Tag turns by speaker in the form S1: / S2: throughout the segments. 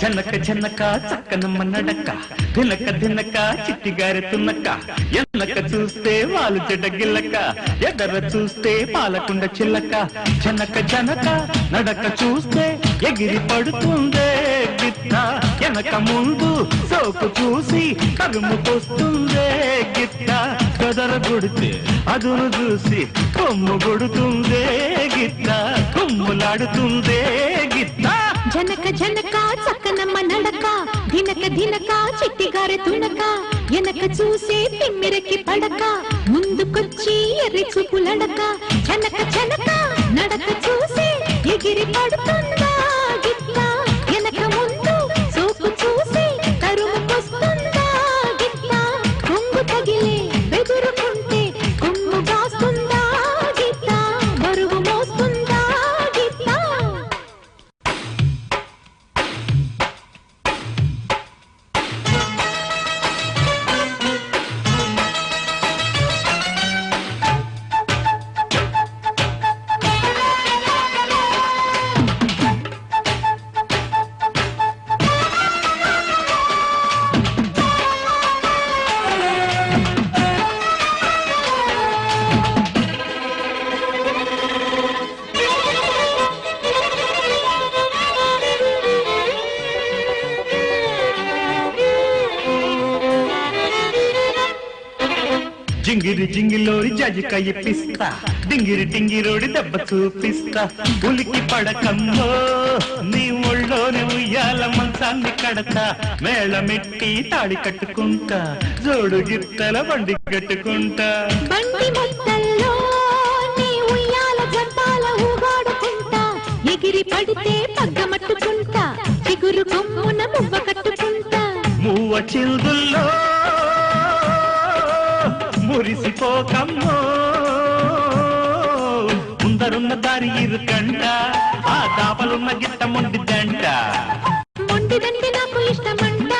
S1: జనక జనక చక్కనమ్మ నడక దినక దినక చిట్టిగారి తున్నక ఎన్నక చూస్తే వాళ్ళు జడగిల్లక ఎదర చూస్తే పాలకుండ చిల్లక. జనక జనక నడక చూస్తే ఎగిరి పడుతుందే గిత్త. వెనక ముందు సోకు చూసి కరుముకొస్తుందే గిత్త. గదర కొడితే అదును చూసి కొమ్ము కొడుతుందే గిత్త. కొమ్ములాడుతుందే గిత్త.
S2: జనక జనక చక్కనమ్మ నడక దినక దినక చిట్టిగారె తునక వెనక చూసే తిమ్మిరకి పడక ముందుకొచ్చి ఎర్రి చూపులడక జనక జనక నడక చూసి ఎగిరి పడుతుందా?
S1: జింగిరి జింగిలోరి జజికయ్య పిస్తా. డింగిరి డింగిరోడి దెబ్బ చూపిస్తా. ఉలికి పడకమ్మో నీ ఒళ్ళోని ఉయ్యాల మంచాన్ని కడతా. మేళమెట్టి తాడి కట్టుకుంటా. జోడు గిత్తల బండి కట్టుకుంటా.
S2: బండి మొత్తల్లో నీ ఉయ్యాల జంపాల ఊగాడుకుంటా. ఎగిరి పడితే పగ్గమట్టుకుంటా చిగురు కొమ్మున మువ్వ కట్టుకుంటా.
S1: మూవ మురిసిపోకమ్మో ముందరున్న దారి ఇరుకంట ఆ దాపలున్న గిట్ట మొండి దండ
S2: మొండి దండి నాకు ఇష్టమంట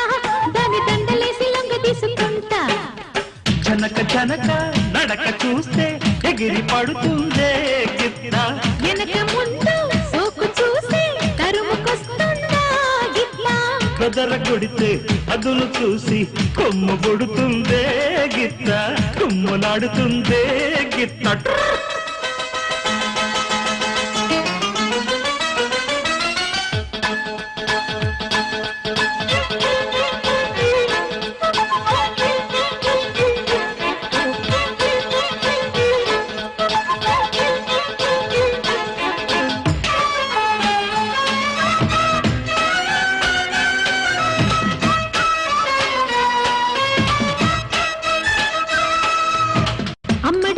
S2: దాని దండలేసి లొంగ తీసుకుంటా.
S1: జనక జనక నడక చూస్తే ఎగిరి పడుతుందే గిత్త బెదర కొడితే అదును చూసి కొమ్ము పొడుతుందే గిత్త కొమ్ములాడుతుందే గిత్త.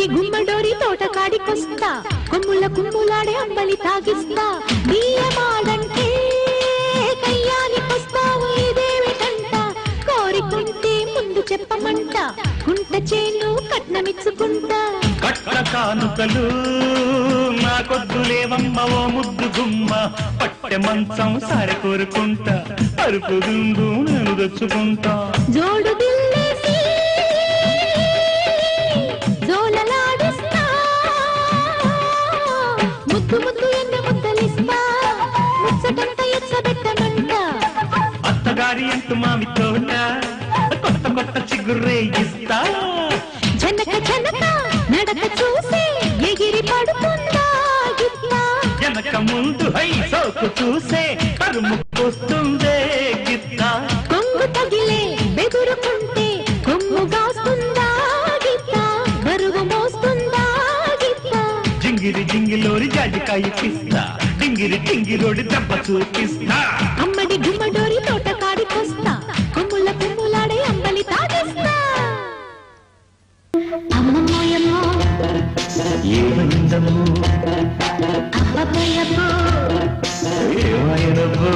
S2: అమ్మడి గుమ్మడోరి తోట కాడికొస్తా కొమ్ముల కుమ్ములాడే అంబలి తాగిస్తా. బియ్యమాడంటే కయ్యానికొస్తావు ఇదేమిటంట కోరికుంటే ముందు చెప్పమంట. కుంట చేను కట్నమిచ్చుకుంటా.
S1: కట్ట కానుకలు నాకొద్దులేవమ్మ ఓ ముద్దు గుమ్మ. పట్టె మంచం సారె కోరుకుంటా పరుపు దుందు నేను తెచ్చుకుంటా
S2: జోడు
S1: అత్తగారి అంటూ మావి తోట కొత్త కొత్త చిగురే ఇస్తా.
S2: జనక జనక నడక చూసి ఎగిరి పడుతుందా
S1: వెనక ముందు హై సోకు చూసే కరుము పోస్తుందే గిత్త
S2: కొంగు తగిలే బెదురుకుంటే కొమ్ము కాస్తుందా గిట్లా? బరువు మోస్తుందా గిట్లా?
S1: జింగిరి జింగిలోరి జాజికాయ పిస్తా ఎంగిలోడి దెబ్బ చూపిస్తా.
S2: అమ్మడి గుమ్మడోరి తోట కాడికొస్తా కొమ్ముల కొమ్ములాడే అంబలి తాగిస్తా. అమ్మమ్మోయమ్మో
S1: ఏమందమ్మో
S2: అబ్బమ్మోయమ్మో
S1: ఏమాయనమ్మో